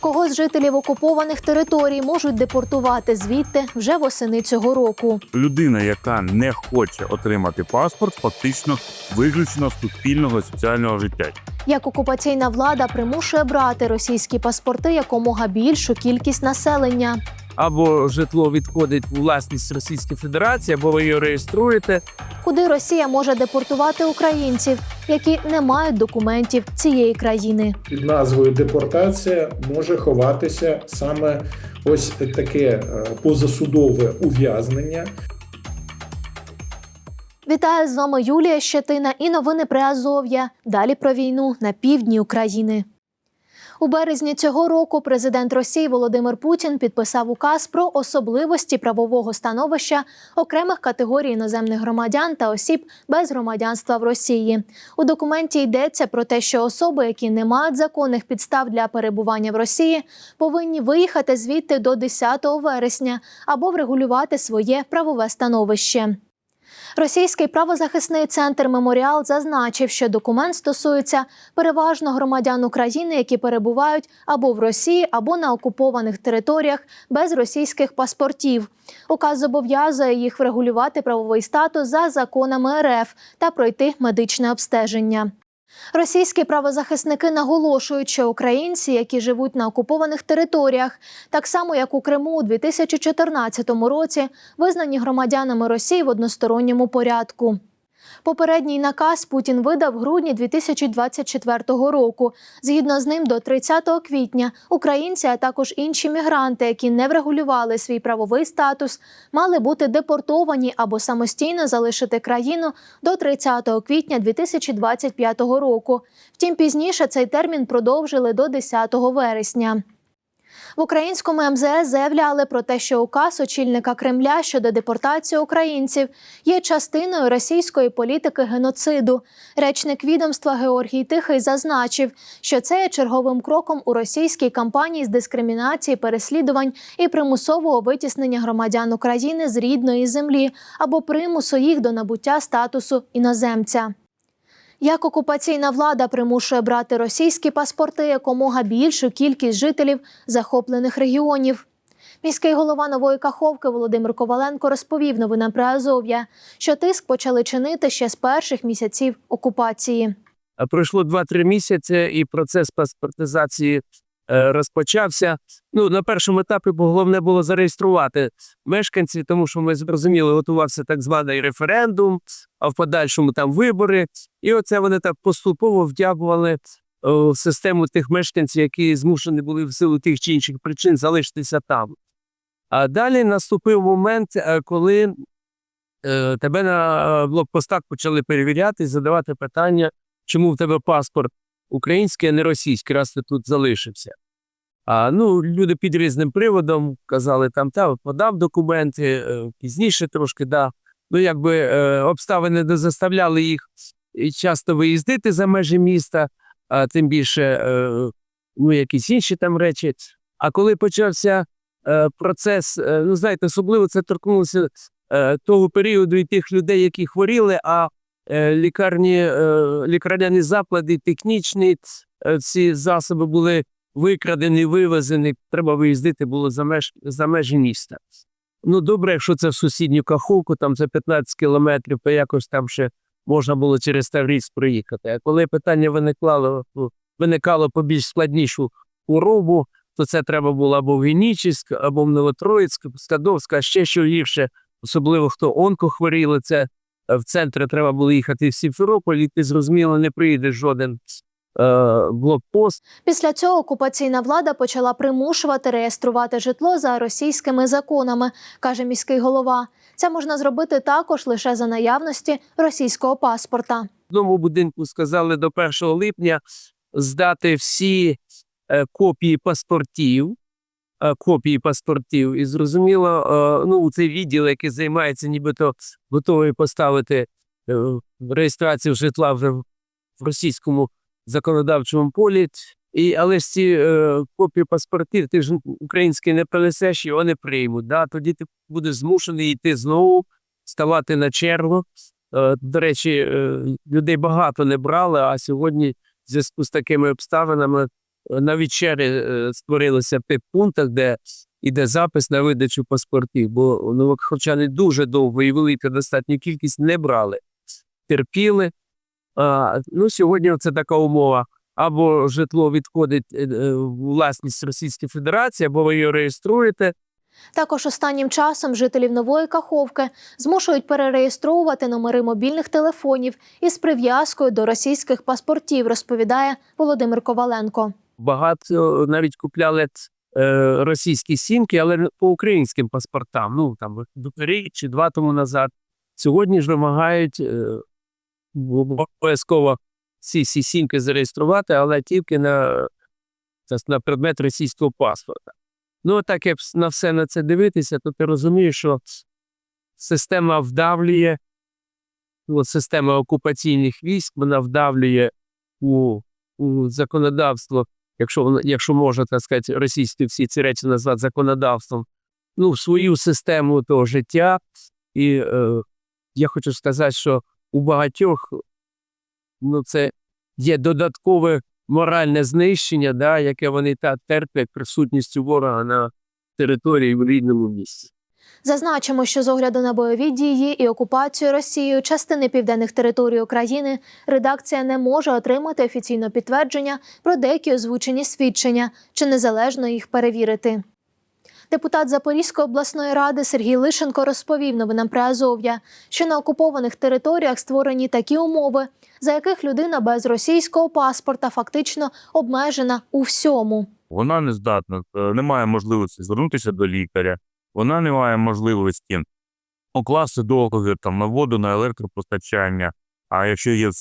Кого з жителів окупованих територій можуть депортувати звідти вже восени цього року. Людина, яка не хоче отримати паспорт, фактично виключена з суспільного соціального життя. Як окупаційна влада примушує брати російські паспорти якомога більшу кількість населення. Або житло відходить у власність Російської Федерації, або ви його реєструєте. Куди Росія може депортувати українців, які не мають документів цієї країни. під назвою депортація може ховатися саме ось таке е, позасудове ув'язнення, Вітаю з вами Юлія Щетина і новини про Азов'я. Далі про війну на півдні України. У березні цього року президент Росії Володимир Путін підписав указ про особливості правового становища окремих категорій іноземних громадян та осіб без громадянства в Росії. У документі йдеться про те, що особи, які не мають законних підстав для перебування в Росії, повинні виїхати звідти до 10 вересня або врегулювати своє правове становище. Російський правозахисний центр Меморіал зазначив, що документ стосується переважно громадян України, які перебувають або в Росії, або на окупованих територіях без російських паспортів. Указ зобов'язує їх врегулювати правовий статус за законами РФ та пройти медичне обстеження. Російські правозахисники наголошують, що українці, які живуть на окупованих територіях, так само як у Криму у 2014 році, визнані громадянами Росії в односторонньому порядку. Попередній наказ Путін видав в грудні 2024 року. Згідно з ним, до 30 квітня українці, а також інші мігранти, які не врегулювали свій правовий статус, мали бути депортовані або самостійно залишити країну до 30 квітня 2025 року. Втім, пізніше цей термін продовжили до 10 вересня. В українському МЗС заявляли про те, що указ очільника Кремля щодо депортації українців є частиною російської політики геноциду. Речник відомства Георгій Тихий зазначив, що це є черговим кроком у російській кампанії з дискримінації, переслідувань і примусового витіснення громадян України з рідної землі або примусу їх до набуття статусу іноземця. Як окупаційна влада примушує брати російські паспорти якомога більшу кількість жителів захоплених регіонів. Міський голова нової Каховки Володимир Коваленко розповів новинам про Азов'я, що тиск почали чинити ще з перших місяців окупації. Пройшло 2-3 місяці, і процес паспортизації розпочався. Ну, на першому етапі головне було зареєструвати мешканців, тому що ми зрозуміли, готувався так званий референдум, а в подальшому там вибори. І оце вони так поступово втягували в систему тих мешканців, які змушені були в силу тих чи інших причин залишитися там. А далі наступив момент, е, коли е, тебе на е, блокпостах почали перевіряти, задавати питання, чому в тебе паспорт український, а не російський, раз ти тут залишився. А ну, люди під різним приводом казали, там та подав документи, е, пізніше трошки дав. Ну, якби е, обставини не заставляли їх часто виїздити за межі міста, а тим більше е, ну, якісь інші там речі. А коли почався е, процес, е, ну знаєте, особливо це торкнулося е, того періоду і тих людей, які хворіли, а лікарні, е, лікарняні заклади, технічні е, ці засоби були викрадені, вивезені. Треба виїздити було за, меж, за межі міста. Ну, добре, якщо це в сусідню каховку, там за 15 кілометрів, то якось там ще можна було через Таврійськ проїхати. А коли питання виникало, ну, виникало по більш складнішу хворобу, то це треба було або в Генічіськ, або в Новотроїцьк, Скадовськ, а ще що гірше, особливо хто онкохворіли, це е, в центри треба було їхати в Сімферополь, і ти зрозуміло не приїдеш жоден е, блокпост. Після цього окупаційна влада почала примушувати реєструвати житло за російськими законами, каже міський голова. Це можна зробити також лише за наявності російського паспорта. В одному будинку сказали до 1 липня здати всі е, копії паспортів. Е, Копії паспортів, і зрозуміло, е, ну цей відділ, який займається, нібито готовий поставити е, реєстрацію житла вже в російському законодавчому полі. І, але ж ці е, копії паспортів ти ж українські не принесеш, його не приймуть. Да? Тоді ти будеш змушений йти знову, ставати на чергу. Е, До речі, е, людей багато не брали, а сьогодні, в зв'язку з такими обставинами, на вечері е, створилися тих пунктах, де іде запис на видачу паспортів, бо ну, хоча не дуже довго і велика достатня кількість не брали, терпіли. А, ну, сьогодні це така умова. Або житло відходить е, е, власність Російської Федерації, або ви його реєструєте, Також останнім часом жителів нової Каховки змушують перереєстровувати номери мобільних телефонів із прив'язкою до російських паспортів, розповідає Володимир Коваленко. Багато навіть купляли е, російські сімки, але по українським паспортам. Ну там рік чи два тому назад. Сьогодні ж вимагають е, обов'язково ці сімки зареєструвати, але тільки на, на предмет російського паспорта. Ну, так як на все на це дивитися, то ти розумієш, що система вдавлює, ну, система окупаційних військ, вона вдавлює у, у законодавство якщо якщо можна так сказати, російські всі ці речі назвати законодавством, ну, свою систему того життя. І е, я хочу сказати, що у багатьох ну, це є додаткове моральне знищення, да, яке вони та терплять присутністю ворога на території в рідному місці. Зазначимо, що з огляду на бойові дії і окупацію Росією частини південних територій України редакція не може отримати офіційне підтвердження про деякі озвучені свідчення чи незалежно їх перевірити. Депутат Запорізької обласної ради Сергій Лишенко розповів новинам при Азов'я, що на окупованих територіях створені такі умови, за яких людина без російського паспорта фактично обмежена у всьому. Вона не здатна, е, не має можливості звернутися до лікаря, вона не має можливості укласти договір там, на воду, на електропостачання, а якщо є в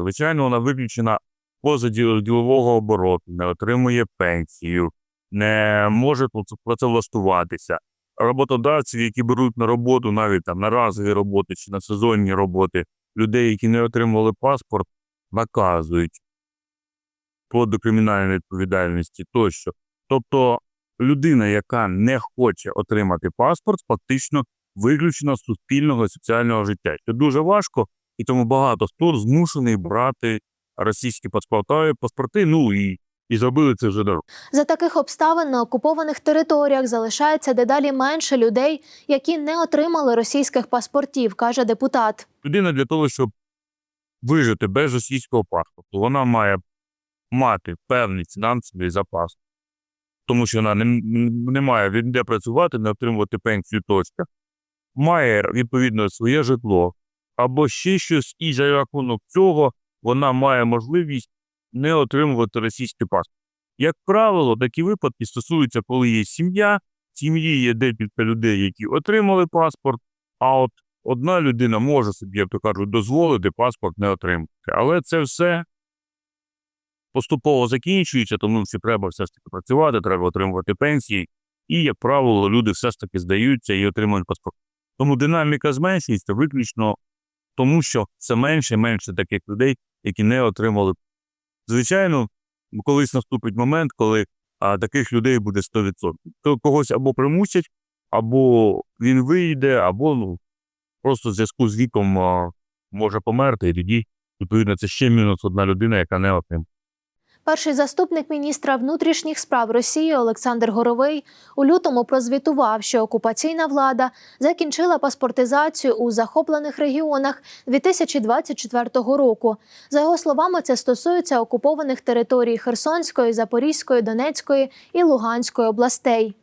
звичайно, вона виключена поза ділового обороту, не отримує пенсію, не може прац- працевлаштуватися. Роботодавці, які беруть на роботу навіть там на разові роботи чи на сезонні роботи, людей, які не отримували паспорт, наказують вплоть до кримінальної відповідальності тощо. Тобто людина, яка не хоче отримати паспорт, фактично виключена з суспільного і соціального життя. Це дуже важко, і тому багато хто змушений брати російські паспорти, паспорти, ну і, і зробили це вже давно. За таких обставин на окупованих територіях залишається дедалі менше людей, які не отримали російських паспортів, каже депутат. Людина для того, щоб вижити без російського паспорту, вона має мати певний фінансовий запас, тому що вона не, не має де працювати, не отримувати пенсію точка, має відповідно своє житло або ще щось, і за рахунок цього вона має можливість не отримувати російський паспорт. Як правило, такі випадки стосуються, коли є сім'я, в сім'ї є декілька людей, які отримали паспорт, а от одна людина може собі, як то кажуть, дозволити паспорт не отримати. Але це все поступово закінчується, тому що треба все ж таки працювати, треба отримувати пенсії. І, як правило, люди все ж таки здаються і отримують паспорт. Тому динаміка зменшується виключно тому, що все менше і менше таких людей, які не отримали. Звичайно, колись наступить момент, коли а, таких людей буде 100%. То когось або примусять, або він вийде, або ну, просто в зв'язку з віком а, може померти, і тоді, відповідно, це ще мінус одна людина, яка не отримає. Перший заступник міністра внутрішніх справ Росії Олександр Горовий у лютому прозвітував, що окупаційна влада закінчила паспортизацію у захоплених регіонах 2024 року. За його словами, це стосується окупованих територій Херсонської, Запорізької, Донецької і Луганської областей.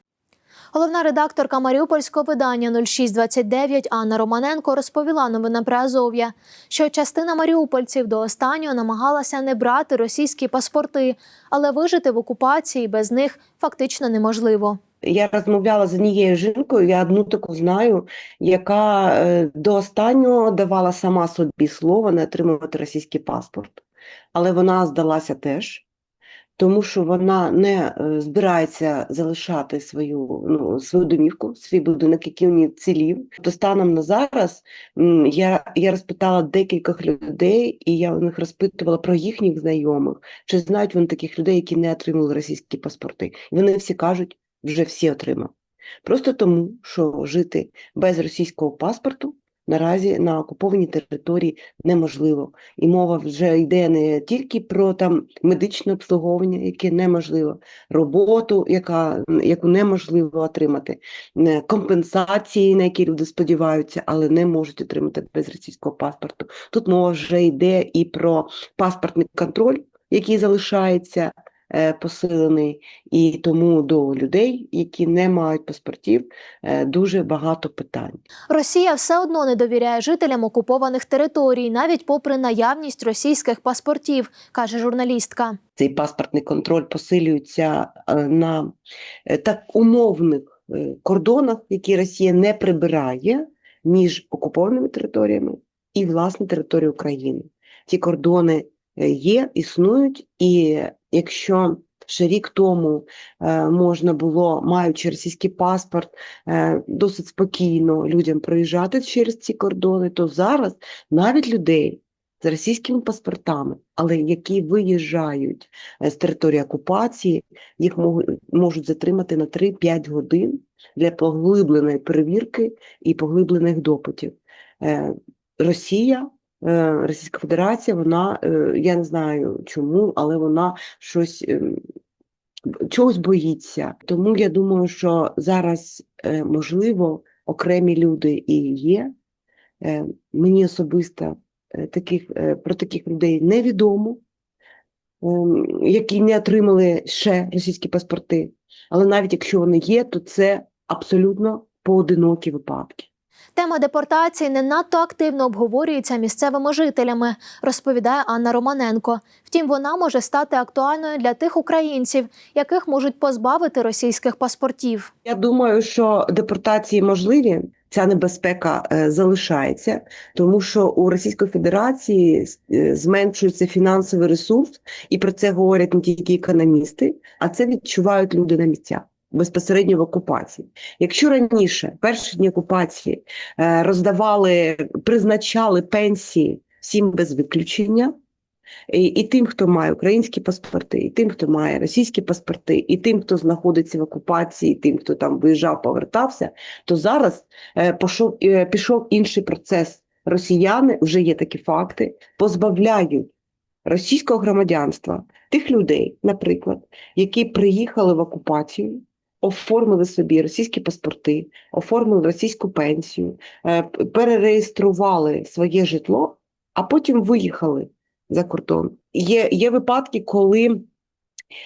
Головна редакторка маріупольського видання 0629 Анна Романенко розповіла новинам про Азов'я, що частина маріупольців до останнього намагалася не брати російські паспорти, але вижити в окупації без них фактично неможливо. Я розмовляла з однією жінкою, я одну таку знаю, яка е, до останнього давала сама собі слово не отримувати російський паспорт. Але вона здалася теж, тому що вона не е, збирається залишати свою, ну, свою домівку, свій будинок, який у неї цілів. То станом на зараз я, я розпитала декількох людей, і я у них розпитувала про їхніх знайомих, чи знають вони таких людей, які не отримали російські паспорти. І вони всі кажуть, вже всі отримав. Просто тому, що жити без російського паспорту наразі на окупованій території неможливо. І мова вже йде не тільки про там медичне обслуговування, яке неможливо, роботу, яка, яку неможливо отримати, компенсації, на які люди сподіваються, але не можуть отримати без російського паспорту. Тут мова вже йде і про паспортний контроль, який залишається посилений, і тому до людей, які не мають паспортів, е, дуже багато питань. Росія все одно не довіряє жителям окупованих територій, навіть попри наявність російських паспортів, каже журналістка. Цей паспортний контроль посилюється е, на е, так умовних е, кордонах, які Росія не прибирає між окупованими територіями і власне територією України. Ці кордони е, є, існують, і якщо ще рік тому е, можна було, маючи російський паспорт, е, досить спокійно людям проїжджати через ці кордони, то зараз навіть людей з російськими паспортами, але які виїжджають е, з території окупації, їх можуть, затримати на 3-5 годин для поглибленої перевірки і поглиблених допитів. Росія, Російська Федерація, вона, е, я не знаю чому, але вона щось ем, чогось боїться. Тому я думаю, що зараз, е, можливо, окремі люди і є. Е, Мені особисто е, таких, е, про таких людей невідомо, які не отримали ще російські паспорти. Але навіть якщо вони є, то це абсолютно поодинокі випадки. Тема депортації не надто активно обговорюється місцевими жителями, розповідає Анна Романенко. Втім, вона може стати актуальною для тих українців, яких можуть позбавити російських паспортів. Я думаю, що депортації можливі. Ця небезпека е, залишається, тому що у Російської Федерації е, зменшується фінансовий ресурс, і про це говорять не тільки економісти, а це відчувають люди на місцях безпосередньо в окупації. Якщо раніше, перші дні окупації, е, роздавали, призначали пенсії всім без виключення. І, і тим, хто має українські паспорти, і тим, хто має російські паспорти, і тим, хто знаходиться в окупації, і тим, хто там виїжджав, повертався, то зараз е, пішов, е, пішов інший процес. Росіяни вже є такі факти, позбавляють російського громадянства тих людей, наприклад, які приїхали в окупацію, оформили собі російські паспорти, оформили російську пенсію, е, перереєстрували своє житло, а потім виїхали за кордон. Є, є випадки, коли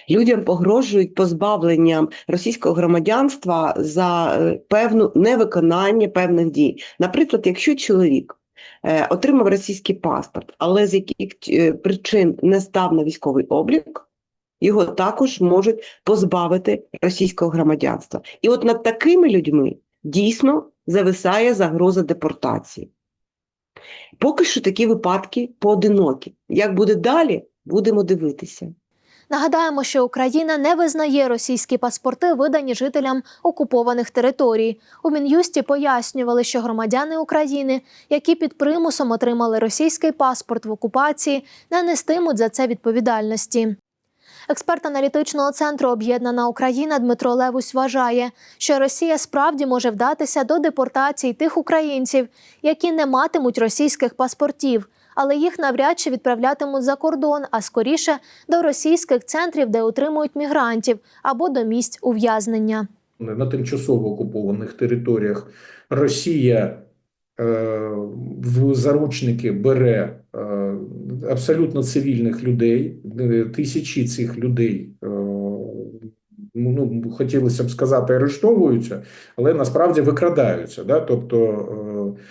людям погрожують позбавленням російського громадянства за е, певну невиконання певних дій. Наприклад, якщо чоловік е, отримав російський паспорт, але з яких причин не став на військовий облік. Його також можуть позбавити російського громадянства. І от над такими людьми дійсно зависає загроза депортації. Поки що такі випадки поодинокі. Як буде далі, будемо дивитися. Нагадаємо, що Україна не визнає російські паспорти, видані жителям окупованих територій. У мін'юсті пояснювали, що громадяни України, які під примусом отримали російський паспорт в окупації, не нестимуть за це відповідальності. Експерт аналітичного центру Об'єднана Україна Дмитро Левусь вважає, що Росія справді може вдатися до депортації тих українців, які не матимуть російських паспортів, але їх навряд чи відправлятимуть за кордон, а скоріше до російських центрів, де утримують мігрантів, або до місць ув'язнення. на тимчасово окупованих територіях Росія в заручники бере е, абсолютно цивільних людей. Е, Тисячі цих людей, е, ну, хотілося б сказати, арештовуються, але насправді викрадаються. Да? Тобто, е,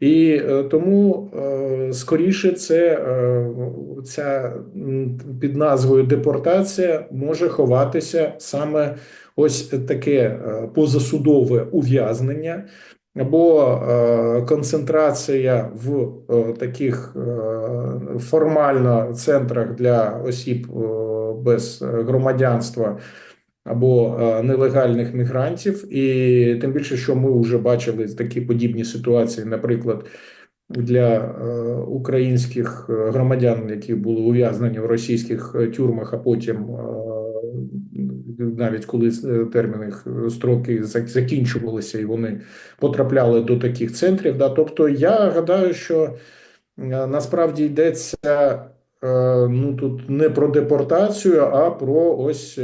і е, тому е, скоріше це е, ця під назвою депортація може ховатися саме ось таке е, позасудове ув'язнення або е, концентрація в е, таких е, формально центрах для осіб без громадянства або нелегальних мігрантів, і тим більше, що ми вже бачили такі подібні ситуації, наприклад. Для українських громадян, які були ув'язнені в російських тюрмах, а потім навіть коли е, терміни е, строки закінчувалися, і вони потрапляли до таких центрів. Да. Тобто, я гадаю, що е, насправді йдеться ну тут не про депортацію, а про ось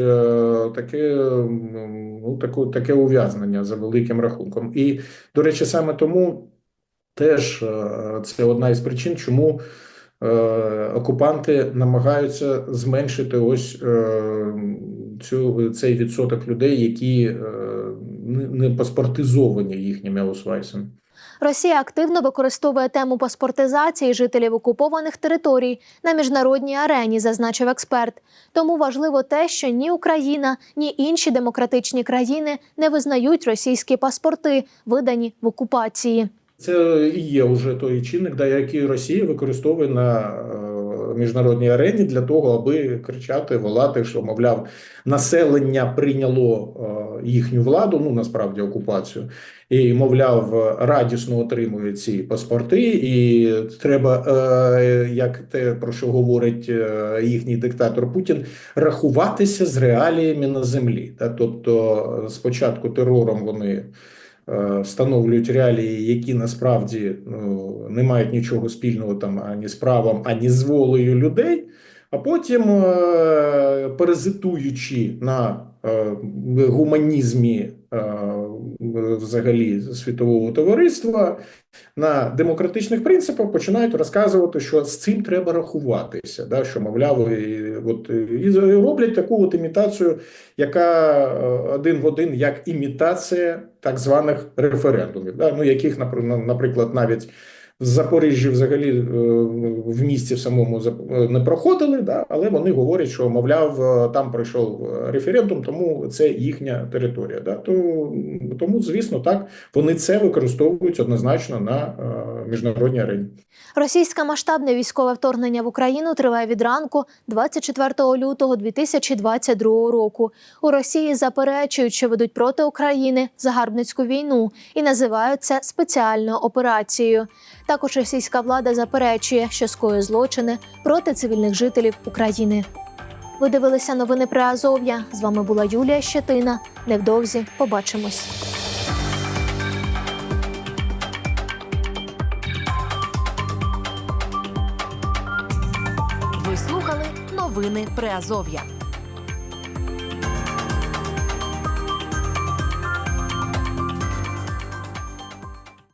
таке, ну, таку, таке ув'язнення за великим рахунком. І, до речі, саме тому теж це одна із причин, чому окупанти намагаються зменшити ось цю, цей відсоток людей, які е, не- паспортизовані їхніми аусвайсами. Росія активно використовує тему паспортизації жителів окупованих територій на міжнародній арені, зазначив експерт. Тому важливо те, що ні Україна, ні інші демократичні країни не визнають російські паспорти, видані в окупації. Це і є вже той чинник, да, який Росія використовує на е, міжнародній арені для того, аби кричати, волати, що мовляв, населення прийняло е, їхню владу, ну насправді окупацію, і мовляв, радісно отримує ці паспорти, і треба, е, як те про що говорить їхній диктатор Путін, рахуватися з реаліями на землі. Тобто, спочатку терором вони встановлюють реалії, які насправді ну, не мають нічого спільного там ані з правом, ані з волею людей. А потім, е, паразитуючи на е, гуманізмі е, взагалі світового товариства, на демократичних принципах починають розказувати, що з цим треба рахуватися. Да, що, мовляв, і, от, і роблять таку от імітацію, яка е, один в один як імітація так званих референдумів, да, ну, яких, напр- наприклад, навіть в Запоріжжі взагалі е, в місті в самому е, не проходили, да, але вони говорять, що мовляв, е, там пройшов референдум, тому це їхня територія. Да. То, тому, звісно, так вони це використовують однозначно на міжнародній арені. Російське масштабне військове вторгнення в Україну триває від ранку 24 лютого 2022 року. У Росії заперечують, що ведуть проти України загарбницьку війну і називають це спеціальною операцією. Також російська влада заперечує, що скоює злочини проти цивільних жителів України. Ви дивилися новини про Азов'я. З вами була Юлія Щетина. Невдовзі побачимось. Ви слухали новини Приазов'я.